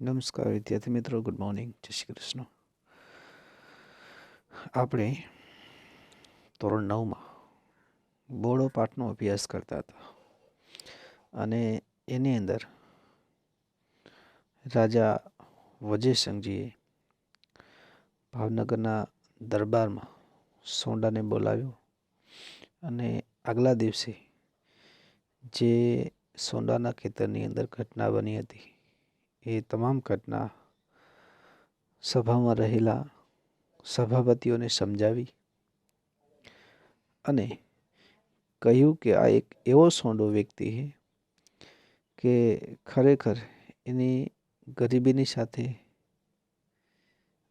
નમસ્કાર વિદ્યાર્થી મિત્રો, ગુડ મોર્નિંગ, જય શ્રી કૃષ્ણ. આપણે ધોરણ નવમાં બોડો પાઠનો અભ્યાસ કરતા હતા અને એની અંદર રાજા વજયસિંહજીએ ભાવનગરના દરબારમાં સોંડાને બોલાવ્યો અને આગલા દિવસે જે સોંડાના ખેતરની અંદર ઘટના બની હતી એ તમામ ઘટના સભામાં રહેલા સભાપતિઓને સમજાવી અને કહ્યું કે આ એક એવો સોંડો વ્યક્તિ છે કે ખરેખર એની ગરીબીની સાથે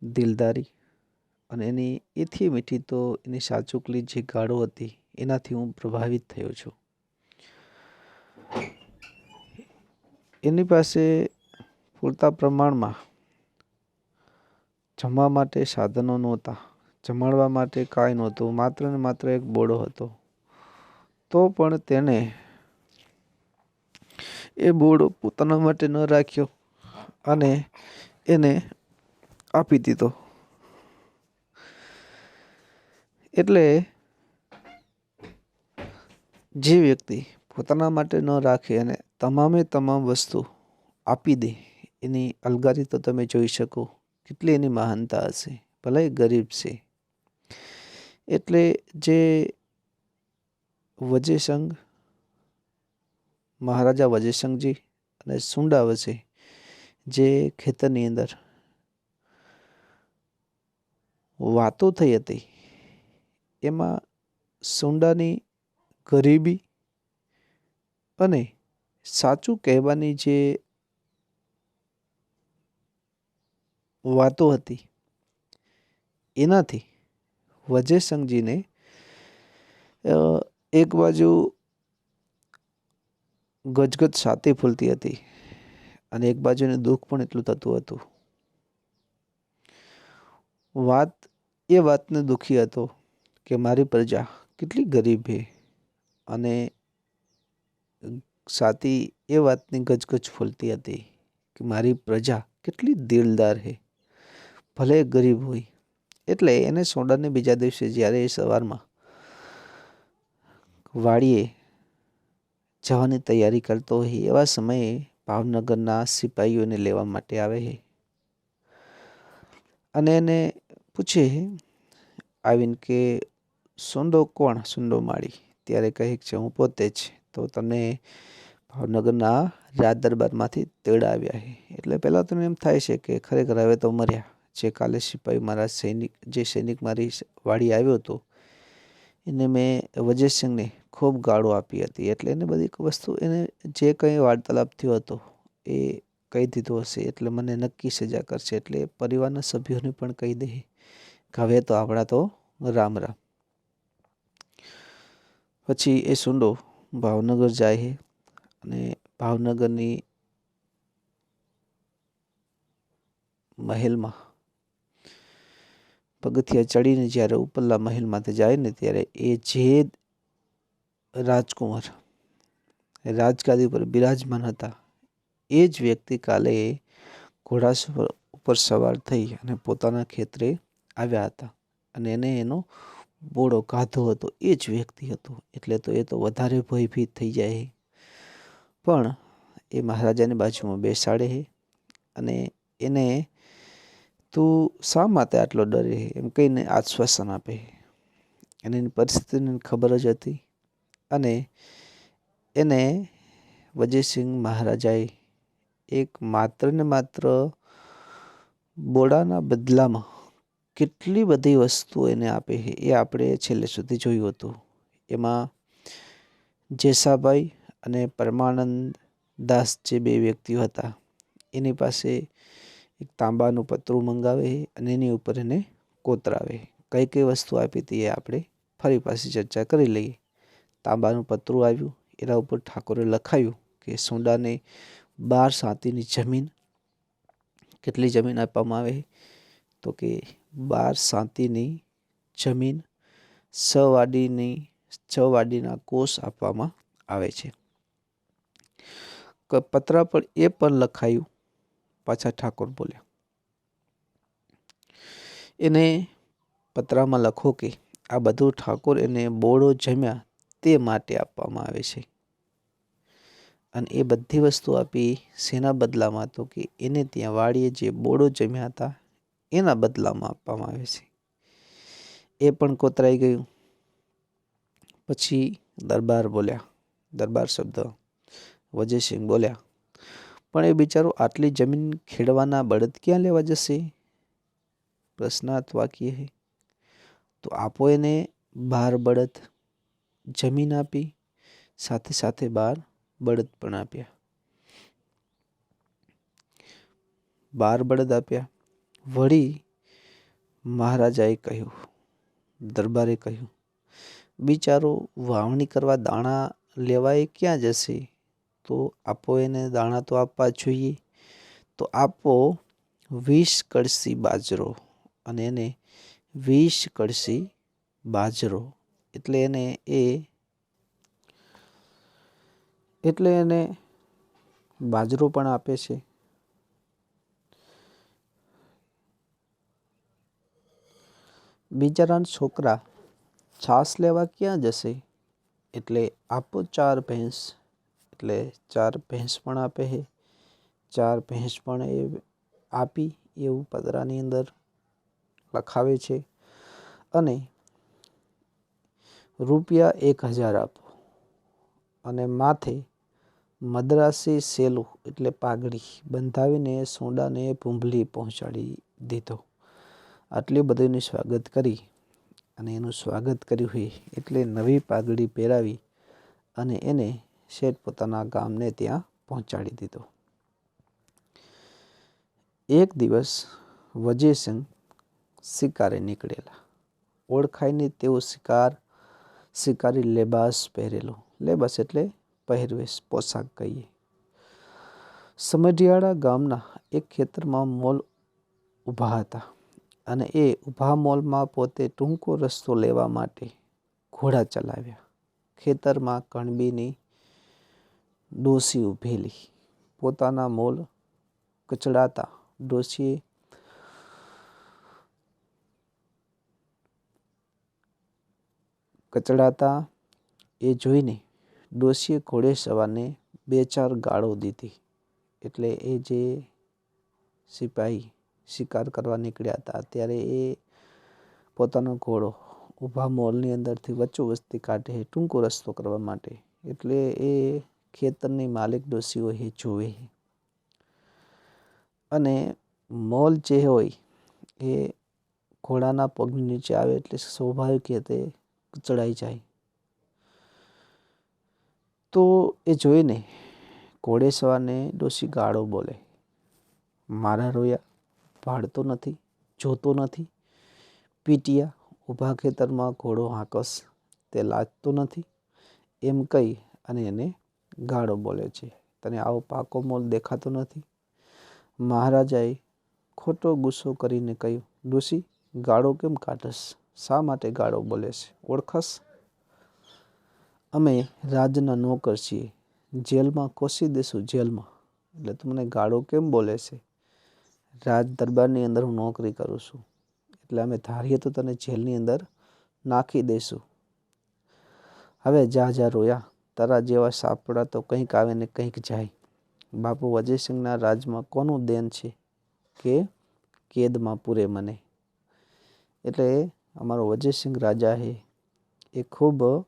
દિલદારી અને એની એથી મીઠી તો એની સાચુકલી જે ગાળો હતી એનાથી હું પ્રભાવિત થયો છું. એની પાસે પૂરતા પ્રમાણમાં જમવા માટે સાધનો નહોતા. જમાડવા માટે કાંઈ નહોતું. માત્ર ને માત્ર એક બોડો હતો. તો પણ તેણે એ બોડો પોતાના માટે ન રાખ્યો અને એને આપી દીધો. એટલે જે વ્યક્તિ પોતાના માટે ન રાખે અને તમામે તમામ વસ્તુ આપી દે એની અલગારી તો તમે જોઈ શકો. કેટલી એની મહાનતા હશે. ભલે ગરીબ છે. એટલે જે વજેસંગ, મહારાજા વજેસંગજી અને સુંડા વચ્ચે જે ખેતરની અંદર વાતો થઈ હતી, એમાં સુંડાની ગરીબી અને સાચું કહેવાની જે વાતો હતી. એનાથી વજયસંઘજીને એક બાજુ ગજગજ છાતી ફૂલતી હતી અને એક બાજુને દુઃખ પણ એટલું થતું હતું. વાત, એ વાતને દુઃખી હતો કે મારી પ્રજા કેટલી ગરીબ છે અને સાથી એ વાતની ગજગજ ફૂલતી હતી કે મારી પ્રજા કેટલી દિલદાર છે ભલે ગરીબ હોય. એટલે એને સોડાને બીજા દિવસે જ્યારે એ સવારમાં વાડીએ જવાની તૈયારી કરતો હોય, એવા સમયે ભાવનગરના સિપાહીઓને લેવા માટે આવે છે અને એને પૂછે આવીને કે, સુંડો કોણ? સુંડો માળી. ત્યારે કહે છે હું પોતે જ. તો તમને ભાવનગરના રાજ દરબારમાંથી તેડા આવ્યા છે એટલે પહેલાં તો એમ થાય છે કે, ખરેખર હવે તો મર્યા. જે કાલે સિપાહી મારા સૈનિક, જે સૈનિક મારી વાડી આવ્યો હતો, એને મેં વજયસિંહને ખૂબ ગાળો આપી હતી. એટલે એને બધી વસ્તુ એને જે કંઈ વાર્તાલાપ થયો હતો એ કહી દીધો હશે, એટલે મને નક્કી સજા કરશે. એટલે પરિવારના સભ્યોને પણ કહી દે. કે હવે તો આપણા તો રામ રામ. પછી એ સુંડો ભાવનગર જાય છે અને ભાવનગરની મહેલમાં પગથિયા ચડીને જ્યારે ઉપરલા મહેલમાંથી જાય ને ત્યારે એ જે રાજકુમાર, રાજગાદી ઉપર બિરાજમાન હતા. એ જ વ્યક્તિ કાલે ઘોડા ઉપર સવાર થઈ અને પોતાના ખેતરે આવ્યા હતા અને એને એનો બોડો ગાધો હતો. એ જ વ્યક્તિ હતો. એટલે તો એ તો વધારે ભયભીત થઈ જાય પણ એ મહારાજાની બાજુમાં બેસાડે અને એને તું શા માટે આટલો ડરે એમ કહીને આશ્વાસન આપે. અને એની પરિસ્થિતિને ખબર જ હતી. અને એને વજયસિંહ મહારાજાએ એક માત્ર ને માત્ર બોડાના બદલામાં કેટલી બધી વસ્તુઓ એને આપે એ આપણે છેલ્લે સુધી જોયું હતું. એમાં જેસાભાઈ અને પરમાનંદ દાસ જે બે વ્યક્તિઓ હતા, એની પાસે એક તાંબાનું પતરું મંગાવે અને એની ઉપર એને કોતરાવે. કઈ કઈ વસ્તુ આપી હતી એ આપણે ફરી પાછી ચર્ચા કરી લઈએ. તાંબાનું પતરું આવ્યું, એના ઉપર ઠાકોરે લખાયું કે સોંડાને બાર સાતીની જમીન, કેટલી જમીન આપવામાં આવે? તો કે બાર સાતીની જમીન, છ વાડીની, છ વાડીના કોષ આપવામાં આવે છે. પત્ર પર એ પણ લખાયું પાછા ઠાકોર બોલ્યા. એને પત્રમાં લખો કે આ બધું ઠાકોર એને બોળો જમ્યા તે માટે આપવામાં આવે છે. અને એ બધી વસ્તુ આપી શેના બદલામાં તો કે એને ત્યાં વાડીએ જે બોળો જમ્યા હતા એના બદલામાં આપવામાં આવે છે. એ પણ કોતરાઈ ગયું. પછી દરબાર બોલ્યા. દરબાર શબ્દ વજયસિંહ બોલ્યા પણ એ બિચારો આટલી જમીન ખેડવાના બળદ ક્યાં લેવા જશે? પ્રશ્નાર્થ વાક્ય હે. તો આપો એને બાર બળદ જમીન આપી, સાથે સાથે બાર બળદ પણ આપ્યા. બાર બળદ આપ્યા. વળી મહારાજાએ કહ્યું, દરબારે કહ્યું, બિચારો વાવણી કરવા દાણા લેવાય ક્યાં જશે? તો આપો એને દાણા તો આપવા જોઈએ. તો આપો વીસ કળસી બાજરો અને એને વીસ કળસી બાજરો. એટલે એને એ એટલે એને બાજરો પણ આપે છે. બિચારાના છોકરા છાસ લેવા ક્યાં જશે? એટલે આપો ચાર ભેંસ. એટલે ચાર ભેંસ પણ આપે છે. ચાર ભેંસ પણ એ આપી એવું પદરાની અંદર લખાવે છે. અને રૂપિયા એક હજાર આપો. અને માથે મદ્રાસી સેલું એટલે પાઘડી બંધાવીને સોડાને પૂંભલી પહોંચાડી દીધો. આટલી બધીનું સ્વાગત કરી અને એનું સ્વાગત કર્યું હોય એટલે નવી પાઘડી પહેરાવી અને એને શેઠ પોતાના ગામને ત્યાં પહોંચાડી દીધો. એક દિવસ વજયસિંહ શિકારે નીકળેલા. ઓળખાઈને તેઓ શિકાર, શિકારી લેબાસ પહેરેલો. લેબાસ એટલે પહેરવેશ, પોશાક કહીએ. સમઢિયાળા ગામના એક ખેતરમાં મોલ ઊભા હતા અને એ ઊભા મોલમાં પોતે ટૂંકો રસ્તો લેવા માટે ઘોડા ચલાવ્યા. ખેતરમાં કણબીની ડોસી ઊભેલી પોતાના મોલ કચડાતા ડોસીએ કચડાતા એ જોઈને ડોસીએ ઘોડે સવારને બે ચાર ગાળો દીધી. એટલે એ જે સિપાહી શિકાર કરવા નીકળ્યા હતા, ત્યારે એ પોતાનો ઘોડો ઊભા મોલની અંદરથી વચ્ચો વસ્તી કાઢે, ટૂંકો રસ્તો કરવા માટે. એટલે એ ખેતરની માલિક ડોસીઓ એ જોવે અને મોલ જે હોય એ ઘોડાના પગની નીચે આવે એટલે સ્વાભાવિક તે ચડાઈ જાય. તો એ જોઈને ઘોડેસવારને ડોસી ગાળો બોલે, મારા રોયા, ભાડતો નથી, જોતો નથી, પીટિયા, ઊભા ખેતરમાં ઘોડો હાંકસ, તે લાજતો નથી, એમ કહી અને એને ગાળો બોલે છે. તને આવો પાકો મોલ દેખાતો નથી? મહારાજાએ ખોટો ગુસ્સો કરીને કહ્યું, ડોશી, ગાળો કેમ કાઢસ શા માટે ગાળો બોલે છે? ઓળખસ અમે રાજના નોકર છીએ. જેલમાં કોસી દેશું જેલમાં. એટલે તું મને ગાળો કેમ બોલે છે? રાજ દરબારની અંદર હું નોકરી કરું છું. એટલે અમે ધારીએ તો તને જેલની અંદર નાખી દઈશું હવે જા જા રોયા. તારા જેવા સાપડા તો કંઈક આવે ને કંઈક જાય. બાપુ અજયસિંહના રાજમાં કોનું દેન છે? કે કેદમાં પૂરે મને. એટલે અમારો વજયસિંહ રાજા છે એ ખૂબ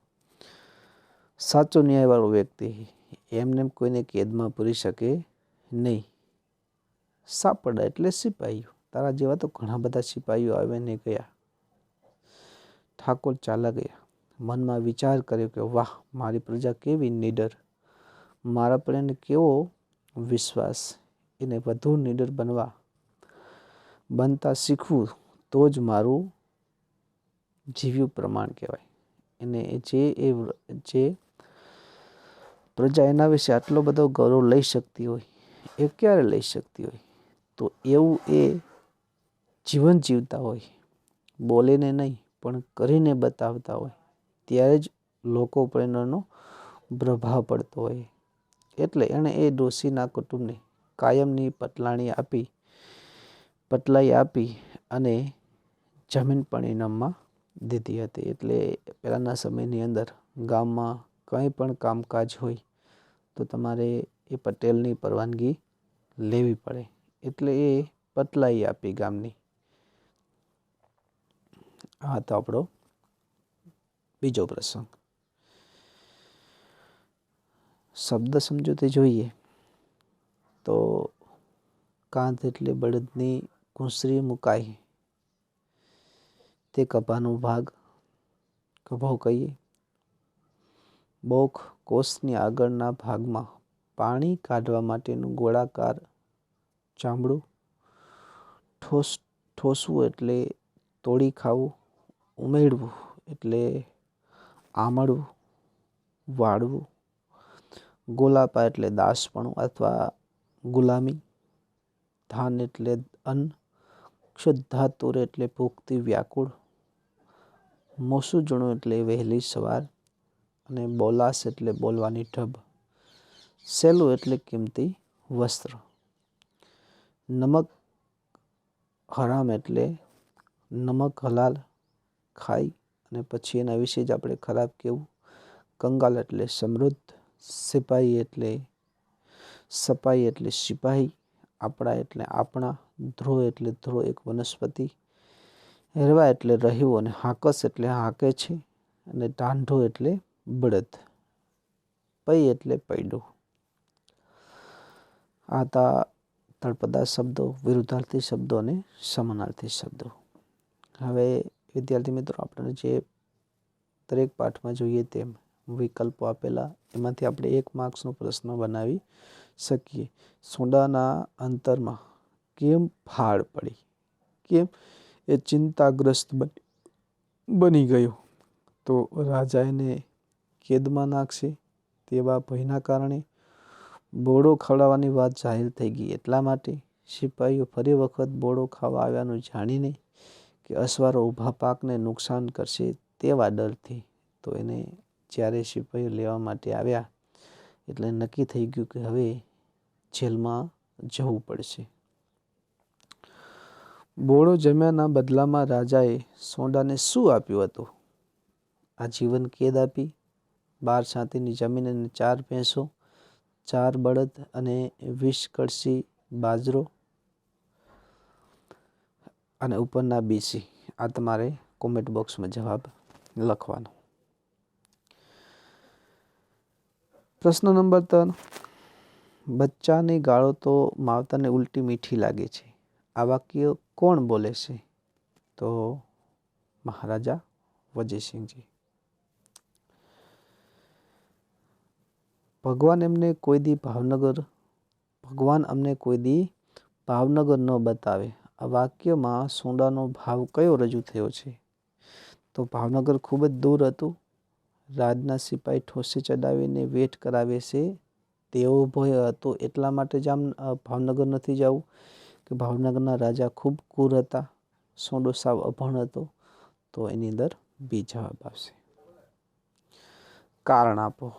સાચો ન્યાયવાળો વ્યક્તિ એમને કોઈને કેદમાં પૂરી શકે નહીં. સાપડા એટલે સિપાહીઓ. તારા જેવા તો ઘણા બધા સિપાહીઓ આવે ને ગયા. ઠાકોર ચાલા ગયા. મનમાં વિચાર કર્યો કે, વાહ, મારી પ્રજા કેવી નીડર. મારા પર એને કેવો વિશ્વાસ. એને વધુ નીડર બનવા. બનતા શીખવું તો જ મારું જીવ્યું પ્રમાણ કહેવાય. એને જે એ જે પ્રજા એના વિશે આટલો બધો ગૌરવ લઈ શકતી હોય, એ ક્યારે લઈ શકતી હોય? તો એવું એ જીવન જીવતા હોય. બોલીને નહીં, પણ કરીને બતાવતા હોય. ત્યારે જ લોકો પર એનો પ્રભાવ પડતો હોય. એટલે એણે એ ડોશીના કુટુંબને કાયમની પટલાણી આપી, પટલાઈ આપી અને જમીન પણ ઇનામમાં દીધી હતી. એટલે પહેલાંના સમયની અંદર ગામમાં કંઈ પણ કામકાજ હોય તો તમારે એ પટેલની પરવાનગી લેવી પડે. એટલે એ પટલાઈ આપી ગામની. આ તો આપણો બીજો પ્રસંગ. શબ્દ સમજૂતી જોઈએ તો કાંત એટલે બળદની કુંસરી મુકાઈ. તે કપાનો ભાગ કભો કહીએ બોખ કોષની આગળના ભાગમાં પાણી કાઢવા માટેનું ગોળાકાર ચામડું. ઠોસ ઠોસવું એટલે તોડી ખાવું. ઉમેરવું એટલે આમળવું વાળવું ગોલાપા એટલે દાસપણું અથવા ગુલામી, ધાન એટલે અન્ન ક્ષુદ્ધાતુર એટલે ભૂખથી વ્યાકુળ, મોસુજણું એટલે વહેલી સવાર અને બોલાસ એટલે બોલવાની ઢબ, સેલું એટલે કિંમતી વસ્ત્ર, નમક હરામ એટલે નમક હલાલ, ખાઈ અને પછી એના વિશે જ આપણે ખરાબ કહેવું કંગાલ એટલે સમૃદ્ધ, સિપાહી એટલે સપાઈ એટલે સિપાહી, આપણા એટલે આપણા, ધ્રુવ એટલે ધ્રુવ એક વનસ્પતિ, હેરવા એટલે રહ્યું અને હાકસ એટલે હાકે છે અને ઢાંઢો એટલે બળદ પૈ એટલે પૈડું. આ હતા તળપદા શબ્દો, વિરુદ્ધાર્થી શબ્દો અને સમાનાર્થી શબ્દો. હવે વિદ્યાર્થી મિત્રો, આપણે જે દરેક પાઠમાં જોઈએ તેમ વિકલ્પો આપેલા, એમાંથી આપણે એક માર્ક્સનો પ્રશ્ન બનાવી શકીએ. સોડાના અંતરમાં કેમ ફાળ પડી? કેમ એ ચિંતાગ્રસ્ત બની ગયો? તો રાજા એને કેદમાં નાખશે, તેવા ભયના કારણે બોડો ખવડાવવાની વાત જાહેર થઈ ગઈ. એટલા માટે સિપાહીઓ ફરી વખત બોડો ખાવા આવ્યાનું જાણીને કે અસવારો ઊભા પાકને નુકસાન કરશે તેવા ડરથી તો એને જ્યારે સિપાહીઓ લેવા માટે આવ્યા. એટલે નક્કી થઈ ગયું કે હવે જેલમાં જવું પડશે. બોળો જમ્યાના બદલામાં રાજાએ સોંડાને શું આપ્યું હતું? આજીવન કેદ આપી? બાર છાતીની જમીન અને ચાર ભેંસો, ચાર બળદ અને વીસ કળસી બાજરો અને ઉપરના બીસી આ તમારે કોમેન્ટ બોક્સમાં જવાબ લખવાનો. પ્રશ્ન નંબર ત્રણ. બચ્ચાની ગાળો તો માવતરને ઉલટી મીઠી લાગે છે. આ વાક્ય કોણ બોલે છે? તો મહારાજા વજયસિંહજી. ભગવાન એમને કોઈ દી ભાવનગર, ભગવાન અમને કોઈ દી ભાવનગર ન બતાવે. આ વાક્યમાં સોંડાનો ભાવ કયો રજૂ થયો છે? તો ભાવનગર ખૂબ જ દૂર હતું. રાજના સિપાહી ઠોસે ચડાવીને વેટ કરાવે છે. તેવો ભય હતો એટલા માટે જ આમ ભાવનગર નથી જવું કે ભાવનગરના રાજા ખૂબ ક્રૂર હતા. સોંડો સાવ અભણ હતો. તો એની અંદર બી જવાબ આવશે. કારણ આપો.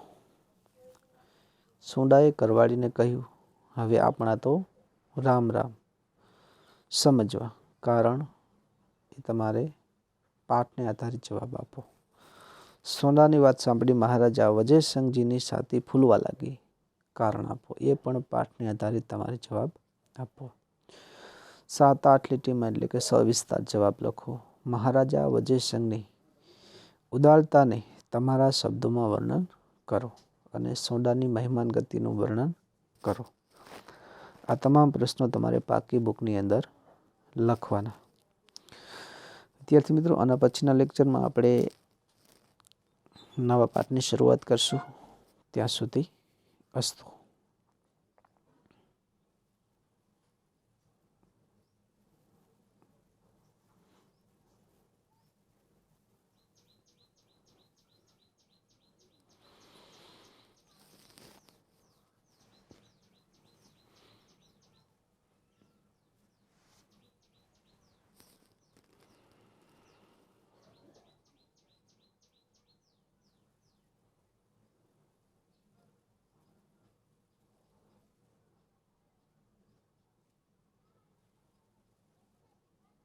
સોંડાએ કરવાડીને કહ્યું, હવે આપણા તો રામ રામ. સમજવા કારણ એ તમારે પાઠને આધારિત જવાબ આપો. સોનાની વાત સાંભળી મહારાજા વજયસંઘજીની છાતી ફૂલવા લાગી. કારણ આપો, એ પણ પાઠને આધારિત તમારે જવાબ આપો. સાત આઠ લીટીમાં એટલે કે સવિસ્તાર જવાબ લખો. મહારાજા વજયસંઘની ઉદારતાને તમારા શબ્દોમાં વર્ણન કરો અને સોડાની મહેમાન ગતિનું વર્ણન કરો. આ તમામ પ્રશ્નો તમારે પાકી બુકની અંદર લખવાના. વિદ્યાર્થી મિત્રો આના પછીના લેક્ચરમાં આપણે નવા પાઠની શરૂઆત કરશું. ત્યાં સુધી અસ્તુ.